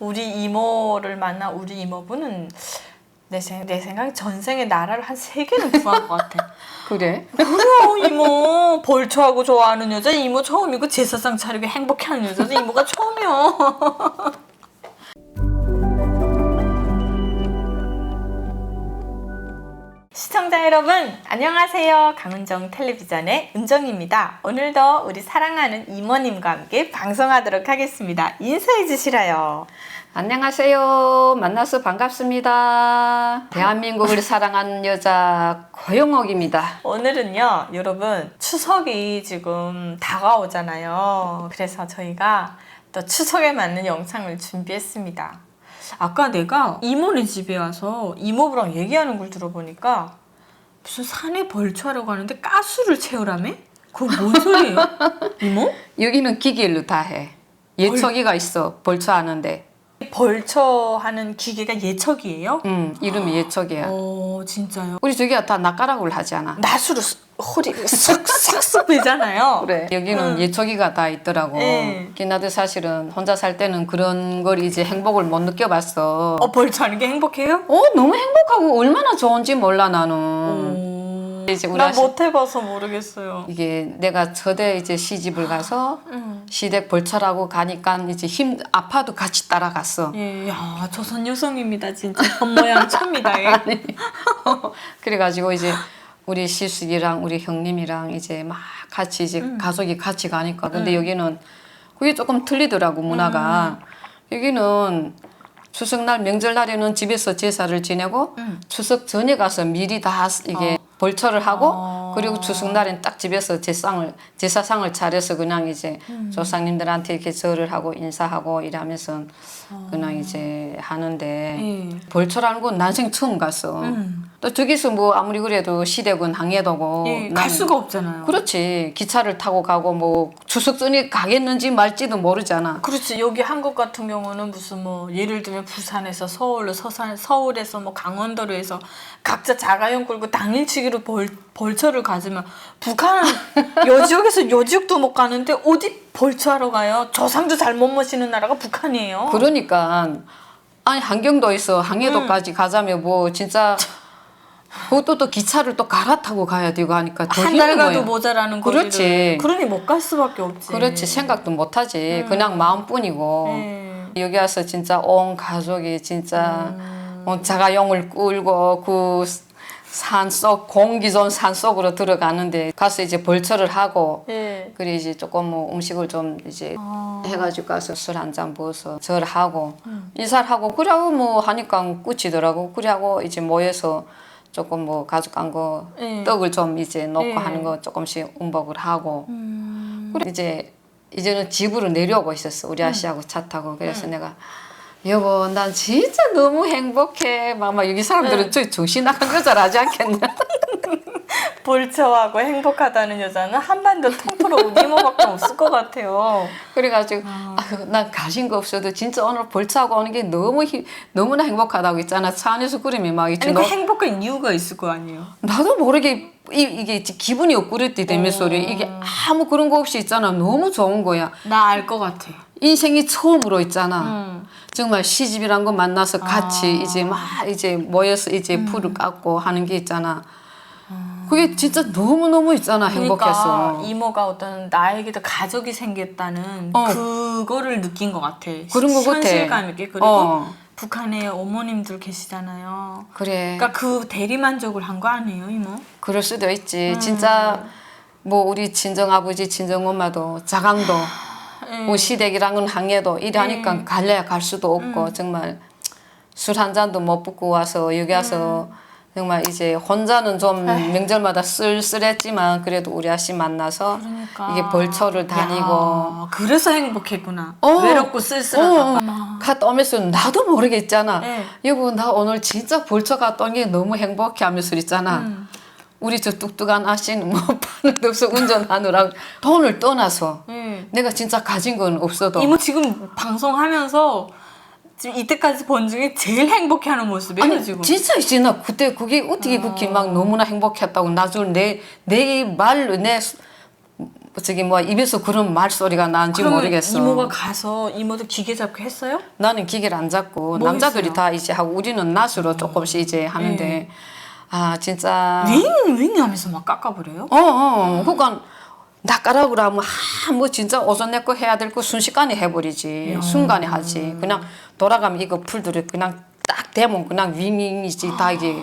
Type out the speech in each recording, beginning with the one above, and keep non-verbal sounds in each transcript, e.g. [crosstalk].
우리 이모를 만나 우리 이모부는 내, 생, 내 생각에 전생에 나라를 한 세 개는 구한 것 같아. [laughs] 그래? 그래요 이모 벌초하고 좋아하는 여자 이모 처음이고 제사상 차리고 행복해하는 여자도 이모가 처음이요. [laughs] 시청자 여러분 안녕하세요 강은정 텔레비전의 은정입니다. 오늘도 우리 사랑하는 이모님과 함께 방송하도록 하겠습니다. 인사해 주시라요. 안녕하세요. 만나서 반갑습니다. 대한민국을 [laughs] 사랑하는 여자 고영옥입니다. 오늘은요, 여러분, 추석이 지금 다가오잖아요. 그래서 저희가 또 추석에 맞는 영상을 준비했습니다. 아까 내가 이모네 집에 와서 이모부랑 얘기하는 걸 들어보니까 무슨 산에 벌초하러 가는데 가스를 채우라며? 그건 뭔 소리예요? [laughs] 이모? 여기는 기계로 다 해. 예초기가 있어. 벌초하는데. 벌초하는 기계가 예척이에요? 음, 이름이 예초기야. 어, 진짜요? 우리 저기가 다 낯가락을 하잖아. 낫으로 스- 허리를 싹싹 빼잖아요. 그래. 여기는 응. 예초기가 다 있더라고. 네. 나도 사실은 혼자 살 때는 그런 걸 이제 행복을 못 느껴봤어. 어, 벌초하는 게 행복해요? 어, 너무 행복하고 얼마나 좋은지 몰라 나는. 오. 이제 우리 나 아시- 못 해봐서 모르겠어요. 이게 내가 저대 이제 시집을 가서 음. 시댁 벌처라고 가니까 이제 힘 아파도 같이 따라갔어. 예, 야, 조선 여성입니다, 진짜. 겉모양 [laughs] 찹니다. 예. [laughs] 그래가지고 이제 우리 시숙이랑 우리 형님이랑 이제 막 같이 이제 음. 가족이 같이 가니까 근데 여기는 그게 조금 틀리더라고 문화가 음. 여기는 추석날 명절날에는 집에서 제사를 지내고 음. 추석 전에 가서 미리 다 이게 벌초를 하고 어. 그리고 추석날엔 딱 집에서 제상을 제사상을 차려서 그냥 이제 음. 조상님들한테 이렇게 절을 하고 인사하고 이러면서 그냥 이제 하는데 어. 예. 벌초라는 건 난생 처음 갔어. 음. 또 저기서 뭐 아무리 그래도 시댁은 항해도고 예, 갈 수가 없잖아요. 그렇지 기차를 타고 가고 뭐 전에 가겠는지 말지도 모르잖아. 그렇지. 여기 한국 같은 경우는 무슨 뭐 예를 들면 부산에서 서울로 서산 서울에서 뭐 강원도로 해서 각자 자가용 끌고 당일치기로 벌 벌처를 가지만 북한은 [laughs] 여 지역에서 여 지역도 못 가는데 어디 벌처하러 가요? 조상도 잘 못 모시는 나라가 북한이에요. 그러니까 아니 한경도에서 항해도까지 음. 가자면 뭐 진짜 그것도 또 기차를 또 갈아타고 가야 되고 하니까 더한달 힘든 가도. 모자라는 그렇지. 거리를. 그러니 못 갈 수밖에 없지. 그렇지 생각도 못 하지 그냥 마음뿐이고 예. 여기 와서 진짜 온 가족이 진짜 음. 어, 자가용을 끌고 그 산속 공기 좋은 산속으로 들어가는데 가서 이제 벌초를 하고 예. 그래 이제 조금 뭐 음식을 좀 이제 아. 해가지고 가서 술 한 잔 부어서 절하고 음. 인사를 하고 그래하고 뭐 하니까 끝이더라고 그래하고 이제 모여서 조금 뭐 가져간 거 예. 떡을 좀 이제 넣고 예. 하는 거 조금씩 음복을 하고. 음. 그래 이제 이제는 집으로 내려오고 있었어 우리 아씨하고 차 타고. 그래서 내가 여보 난 진짜 너무 행복해. 막, 막 여기 사람들은 저 정신 나간 여자라 하지 않겠냐 [laughs] 볼처하고 행복하다는 여자는 한반도 통틀어 우리 이모밖에 없을 것 같아요. 그래가지고 아, 난 가진 거 없어도 진짜 오늘 벌차고 오는 게 너무 힘, 너무나 행복하다고 있잖아. 차 안에서 그림이 막 있지 아니 그 너- 행복한 이유가 있을 거 아니에요. 나도 모르게 이, 이게 기분이 엇구렸대 되면 소리. 이게 아무 그런 거 없이 있잖아. 너무 좋은 거야. 나 알 것 같아. 인생이 처음으로 있잖아. 음. 정말 시집이란 거 만나서 같이 이제 막 이제 모여서 이제 풀을 깎고 하는 게 있잖아 그게 진짜 너무너무 있잖아 그러니까 행복해서 이모가 어떤 나에게도 가족이 생겼다는 어. 그거를 느낀 것 같아. 그런 거 같아. 현실감 있게 그리고 어. 북한에 어머님들 계시잖아요. 그래 그러니까 그 대리만족을 한 거 아니에요, 이모? 그럴 수도 음. 있지. 진짜 뭐 우리 친정 아버지, 친정 엄마도 자강도 예. 뭐 시댁이랑은 항해도 일하니까 갈래야 갈 수도 없고 음. 정말 술 한 잔도 못 붓고 와서 여기 와서 음. 정말 이제 혼자는 좀 명절마다 쓸쓸했지만 그래도 우리 아씨 만나서 그러니까. 이게 벌초를 다니고 야, 그래서 행복했구나. 어. 외롭고 쓸쓸하다가. 어, 갔다 오면서 나도 모르게 있잖아. 네. 여보 나 오늘 진짜 벌초 갔다 온 게 너무 행복해 하면서 있잖아. 음. 우리 저 뚝뚝한 아씨는 뭐 [laughs] 파는 데 없어 운전하느라 돈을 떠나서 예. 내가 진짜 가진 건 없어도 이모 지금 방송하면서 지금 이때까지 본 중에 제일 행복해하는 모습이에요 아니 지금. 진짜 있지 나 그때 그게 어떻게 그렇게 막 너무나 행복했다고 나중에 내내 말로 내 저기 뭐 입에서 그런 말소리가 나는지 모르겠어. 이모가 가서 이모도 기계 잡고 했어요? 나는 기계를 안 잡고 뭐 남자들이 했어요? 다 이제 하고 우리는 낫으로 조금씩 이제 하는데 아 진짜 윙! 윙 하면서 막 깎아버려요? 어, 어. 그러니까 낚아라고 하면 아, 뭐 진짜 어서 내거 해야 될 거 순식간에 해버리지. 순간에 하지. 그냥 돌아가면 이거 풀들을 그냥 딱 대면 그냥 윙윙이지 다 이게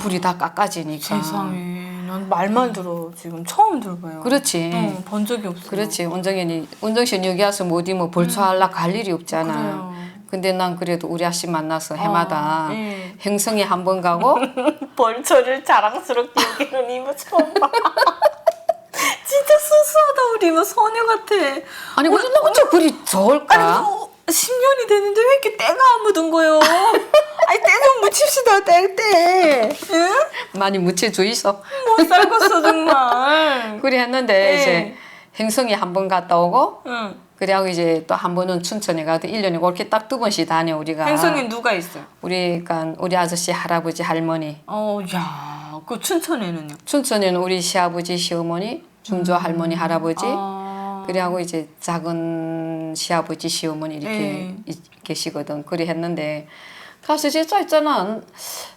불이 다 깎아지니까. 세상에 난 말만 들어 지금 처음 들어봐요 그렇지. 응, 본 적이 없어 그렇지. 운정현이 운정신 여기 와서 뭐 어디 뭐 벌초하려 갈 일이 없잖아. 그래요. 근데 난 그래도 우리 아씨 만나서 해마다 어, 예. 행성에 한 번 가고 [laughs] 벌초를 자랑스럽게 여기는 이모 처음 봐 [laughs] 이모 소녀 같아 아니 근데 나 어째 그리? 아니 뭐 10년이 됐는데 왜 이렇게 때가 안 묻은 거예요 [laughs] 아니 때 좀 묻힙시다 뗄 때 응? 많이 묻혀주이소. 못 살겠어 정말 [laughs] 그래 했는데 네. 이제 행성에 한번 갔다 오고 응. 그래하고 이제 또 한 번은 춘천에 가도 1년에 그렇게 딱 두 번씩 다녀 우리가 행성에 누가 있어요? 우리 그러니까 우리 아저씨 할아버지 할머니 어, 야, 그 춘천에는요? 춘천에는 우리 시아버지 시어머니 중조 할머니 할아버지 아, 그래하고 이제 작은 시아버지 시어머니 이렇게 네. 이- 계시거든 그래 했는데 가서 진짜 있잖아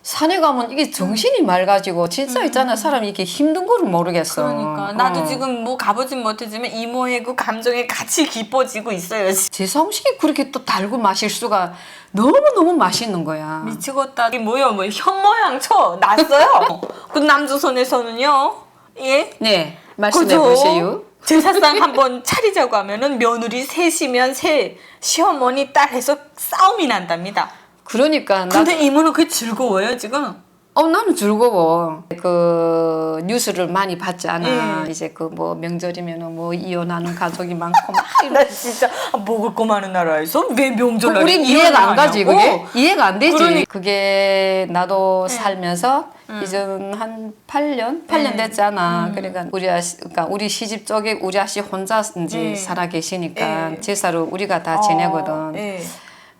산에 가면 이게 정신이 맑아지고 진짜 있잖아 사람이 이렇게 힘든 거를 모르겠어 음. 그러니까 나도 어. 지금 뭐 가보진 못했지만 이모의 그 감정에 같이 기뻐지고 있어요. 제사음식이 그렇게 또 달고 마실 수가 너무너무 맛있는 거야. 미치겠다. 이게 뭐야, 뭐 현 모양 쳐 났어요. [laughs] 그 남조선에서는요. 예? 네, 말씀해 그죠? 보세요. 제사상 한번 차리자고 하면은 며느리 셋이면 셋, 시어머니 딸 해서 싸움이 난답니다. 그러니까 나, 근데 이모는 그게 즐거워요 지금. 어 나는 즐거워. 그 뉴스를 많이 봤잖아. 예. 이제 그 뭐 명절이면은 뭐 이혼하는 가족이 많고 막. 나 진짜 아, 먹을 거 많은 나라에서 왜 명절날 우린 이해가 안 가지 그게 이해가 안 되지. 그게 나도 살면서 이제 한 8년 8년 네. 됐잖아. 그러니까 우리 아씨 그러니까 우리 시집 쪽에 우리 아씨 혼자 이제 네. 살아 계시니까 네. 제사를 우리가 다 지내거든. 예.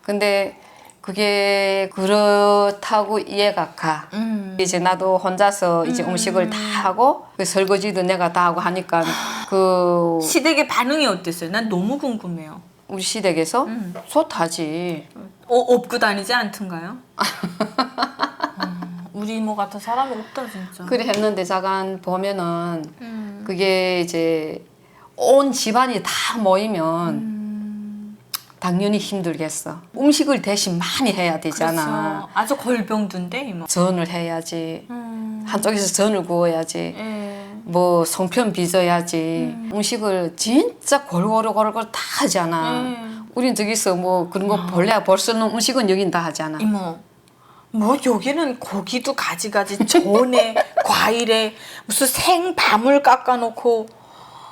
근데 그게 그렇다고 이해가 가. 음. 이제 나도 혼자서 이제 음식을 다 하고 그 설거지도 내가 다 하고 하니까 그 시댁의 반응이 어땠어요? 난 너무 궁금해요. 우리 시댁에서 음. 좋다지. 어, 업고 다니지 않던가요? 음, 우리 이모 같은 사람이 없다 진짜. 그래 했는데 잠깐 보면은 음. 그게 이제 온 집안이 다 모이면 음. 당연히 힘들겠어. 음식을 대신 많이 해야 되잖아. 그렇죠. 아주 골병둔데 이모. 전을 해야지. 음. 한쪽에서 전을 구워야지. 예. 뭐 송편 빚어야지 음 식을 진짜 골고루 골고루 다 하잖아 음. 우린 저기서 뭐 그런 거 볼래야 볼수 없는 음식은 여긴 다 하잖아 이모. 뭐 여기는 고기도 가지가지 전에 [laughs] 과일에 무슨 생밤을 깎아놓고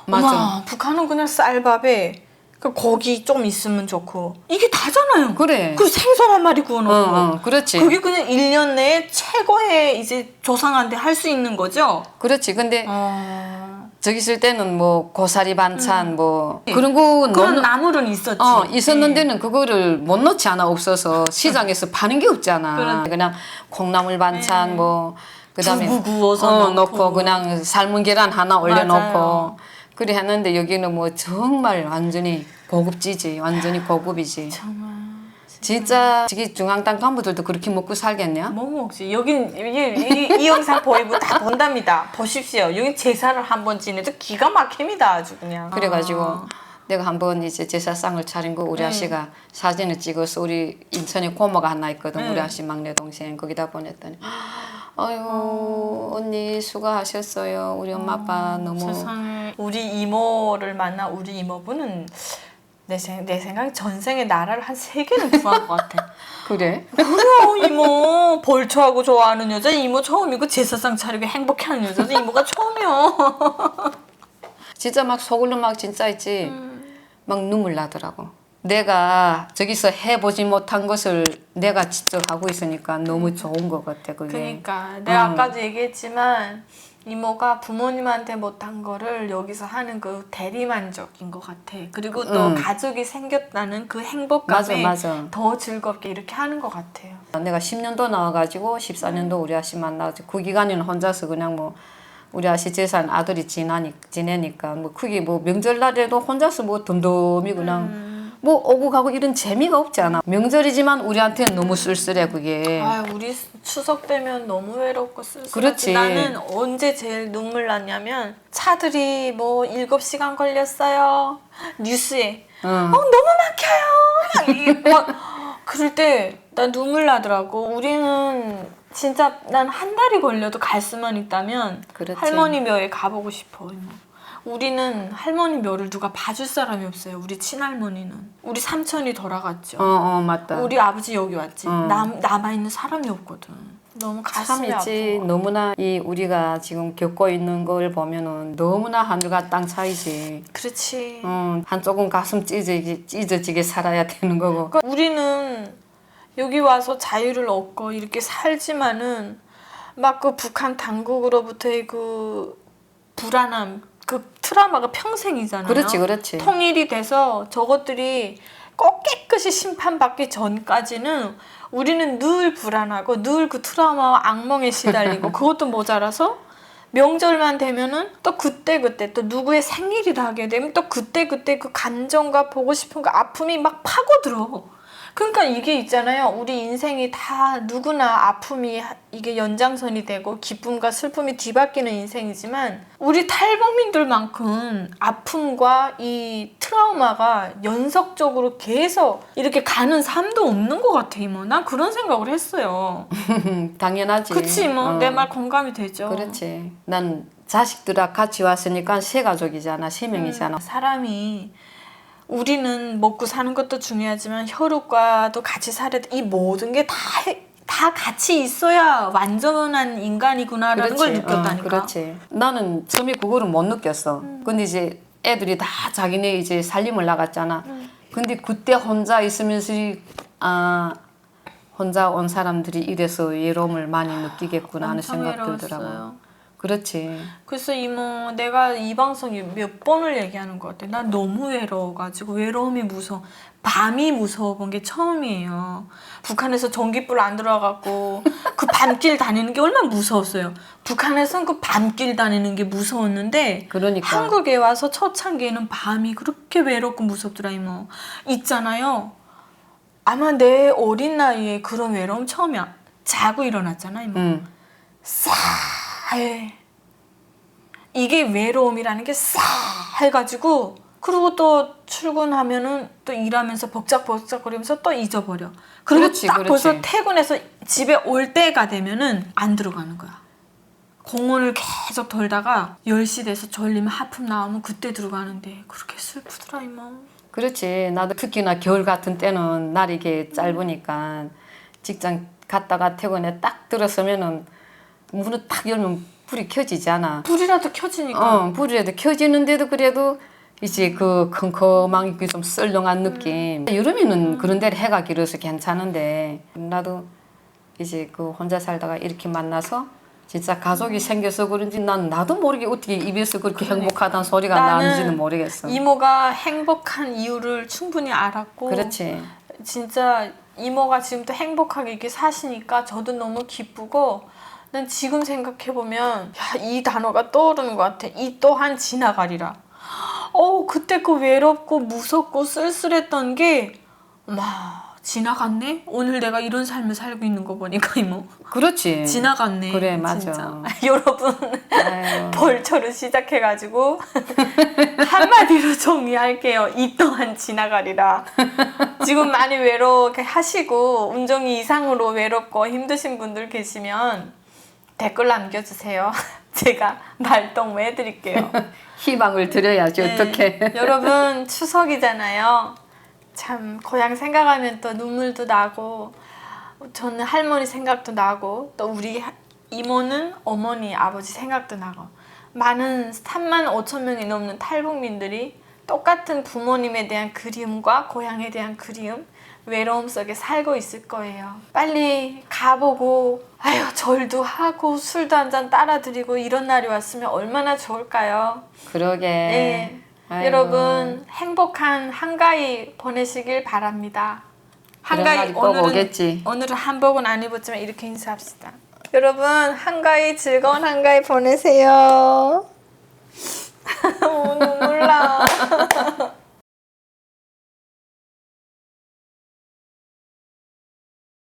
맞아. 어머, 북한은 그냥 쌀밥에 그 고기 좀 있으면 좋고. 이게 다잖아요. 그래. 그 생선 한 마리 어, 구워놓고 어, 그렇지. 그게 그냥 1년 내에 최고의 이제 조상한테 할 수 있는 거죠? 그렇지. 근데 어... 저기 있을 때는 뭐 고사리 반찬 뭐 그런 거 음. 그런 넣는 나물은 있었지. 어 있었는데는 그거를 못 넣지 않아 없어서. 시장에서 파는 게 없잖아. 그런- 그냥 콩나물 반찬 뭐 그다음에 두부 구워서 어, 넣고. 넣고 그냥 삶은 계란 하나 올려놓고. 맞아요. 그래 했는데 여기는 뭐 정말 완전히 고급지지 완전히 고급이지 정말 진짜 저기 중앙당 간부들도 그렇게 먹고 살겠냐? 뭐 먹지? 여긴 이, 이, 이 영상 보이고 다 본답니다. 보십시오. 여기 제사를 한 번 지내도 기가 막힙니다. 아주 그냥. 그래가지고 아. 내가 한번 이제 제사상을 차린 거 우리 네. 아씨가 사진을 찍어서 우리 인천에 고모가 하나 있거든 네. 우리 아씨 막내 동생 거기다 보냈더니 아유 언니 수고하셨어요. 우리 엄마 아빠 너무. 세상에. 우리 이모를 만나 우리 이모분은 내, 생, 내 생각에 전생에 나라를 한 세 개는 구한 것 같아. [laughs] 그래? 그래요 이모. 벌초하고 좋아하는 여자 이모 처음이고 제사상 차리고 행복해하는 여자도 이모가 처음이요. [laughs] 진짜 막 속으로 막 진짜 있지? 음. 막 눈물 나더라고 내가 저기서 해보지 못한 것을 내가 직접 하고 있으니까 너무 좋은 것 같아 그게 그러니까 내가 음. 아까도 얘기했지만 이모가 부모님한테 못한 거를 여기서 하는 그 대리만족인 것 같아. 그리고 또 음. 가족이 생겼다는 그 행복감에 맞아, 맞아. 더 즐겁게 이렇게 하는 것 같아요. 내가 10년도 나와가지고 14년도 우리 아씨 만나가지고 그 기간에는 혼자서 그냥 뭐 우리 아시 재산 아들이 지나니 지내니까 뭐 그게 뭐 명절날에도 혼자서 뭐 덤덤히 그냥 뭐 오고 가고 이런 재미가 없지 않아. 명절이지만 우리한테는 너무 쓸쓸해 그게. 아, 우리 추석 되면 너무 외롭고 쓸쓸하지. 그렇지. 나는 언제 제일 눈물 났냐면 차들이 뭐 7시간 걸렸어요. 뉴스에 응. 어, 너무 막혀요. 이- 막 그럴 때 난 눈물 나더라고. 우리는 진짜 난 한 달이 걸려도 갈 수만 있다면 그렇지. 할머니 묘에 가보고 싶어. 우리는 할머니 묘를 누가 봐줄 사람이 없어요. 우리 친할머니는. 우리 삼촌이 돌아갔죠. 어, 어, 맞다. 우리 아버지 여기 왔지. 어. 남 남아 있는 사람이 없거든. 너무 참 가슴이. 아파. 너무나 이 우리가 지금 겪고 있는 걸 보면은 너무나 하늘과 땅 차이지. 그렇지. 어, 한쪽은 가슴 찢어지게, 찢어지게 살아야 되는 거고. 그러니까 우리는 여기 와서 자유를 얻고 이렇게 살지만은 막 그 북한 당국으로부터의 그 불안함, 그 트라우마가 평생이잖아요. 그렇지, 그렇지. 통일이 돼서 저것들이 꼭 깨끗이 심판받기 전까지는 우리는 늘 불안하고 늘 그 트라우마와 악몽에 시달리고 [laughs] 그것도 모자라서 명절만 되면은 또 그때 그때 또 누구의 생일이라 하게 되면 또 그때 그때 그 감정과 보고 싶은 그 아픔이 막 파고들어. 그러니까 이게 있잖아요. 우리 인생이 다 누구나 아픔이 하- 이게 연장선이 되고 기쁨과 슬픔이 뒤바뀌는 인생이지만 우리 탈북민들만큼 아픔과 이 트라우마가 연속적으로 계속 이렇게 가는 삶도 없는 것 같아 이모. 난 그런 생각을 했어요. [laughs] 당연하지. 그치 뭐 어. 내말 공감이 되죠. 그렇지. 난 자식들하고 같이 왔으니까 세 가족이잖아. 세 명이잖아. 사람이 우리는 먹고 사는 것도 중요하지만 혈육과도 같이 살아야 돼. 이 모든 게다 다 같이 있어야 완전한 인간이구나라는 걸 느꼈다니까. 어, 그렇지. 나는 처음에 그거를 못 느꼈어. 근데 이제 애들이 다 자기네 이제 살림을 나갔잖아. 근데 그때 혼자 있으면서 아 혼자 온 사람들이 이래서 외로움을 많이 느끼겠구나 하는 생각 들더라고. 외로웠어요. 그렇지. 그래서 이모 내가 이 방송에 몇 번을 얘기하는 것 같아. 난 너무 외로워가지고 외로움이 무서워. 밤이 무서워 본 게 처음이에요. 북한에서 전기불 안 들어와갖고 그 밤길 다니는 게 얼마나 무서웠어요. 북한에선 그 밤길 다니는 게 무서웠는데 그러니까. 한국에 와서 초창기에는 밤이 그렇게 외롭고 무섭더라 이모. 있잖아요. 아마 내 어린 나이에 그런 외로움 처음이야. 자고 일어났잖아 이모. 응. 싸 해. 이게 외로움이라는 게 싸해가지고 그리고 또 출근하면은 또 일하면서 벅작벅작거리면서 또 잊어버려. 그리고 그렇지, 딱 그렇지. 벌써 퇴근해서 집에 올 때가 되면은 안 들어가는 거야. 공원을 계속 돌다가 10시 돼서 졸리면 하품 나오면 그때 들어가는데 그렇게 슬프더라 이모. 그렇지. 나도 특히나 겨울 같은 때는 날이 이게 짧으니까 직장 갔다가 퇴근에 딱 들어서면은 문을 딱 열면 불이 켜지잖아. 불이라도 켜지니까 어, 불이라도 켜지는데도 그래도 이제 그 컴컴한 그좀 썰렁한 느낌. 여름에는 그런 데를 해가 길어서 괜찮은데 나도 이제 그 혼자 살다가 이렇게 만나서 진짜 가족이 생겨서 그런지 난 나도 모르게 어떻게 입에서 그렇게 행복하다는 소리가 나는 나는지는 모르겠어. 이모가 행복한 이유를 충분히 알았고 그렇지. 진짜 이모가 지금 또 행복하게 이렇게 사시니까 저도 너무 기쁘고 난 지금 생각해 보면 이 단어가 떠오르는 것 같아. 이 또한 지나가리라. 어 그때 그 외롭고 무섭고 쓸쓸했던 게마 지나갔네. 오늘 내가 이런 삶을 살고 있는 거 보니까 이모 그렇지. 지나갔네. 그래, 맞아. 진짜. [laughs] 여러분. 벌초를 시작해가지고 [laughs] 한마디로 정리할게요. 이 또한 지나가리라. 지금 많이 외롭게 하시고 운정이 이상으로 외롭고 힘드신 분들 계시면 댓글 남겨주세요. [laughs] 제가 말동 해드릴게요. [laughs] 희망을 드려야지 네. 어떻게. [laughs] 여러분 추석이잖아요. 참 고향 생각하면 또 눈물도 나고 저는 할머니 생각도 나고 또 우리 하- 이모는 어머니 아버지 생각도 나고 많은 3만 5천 명이 넘는 탈북민들이 똑같은 부모님에 대한 그리움과 고향에 대한 그리움 외로움 속에 살고 있을 거예요. 빨리 가보고 아유 절도 하고 술도 한 잔 따라드리고 이런 날이 왔으면 얼마나 좋을까요? 그러게. 네. 아이고. 여러분 행복한 한가위 보내시길 바랍니다. 한가위 오늘은 오겠지. 오늘은 한복은 안 입었지만 이렇게 인사합시다. 여러분 한가위 즐거운 한가위 보내세요. [laughs] 오, 눈물 나. [laughs]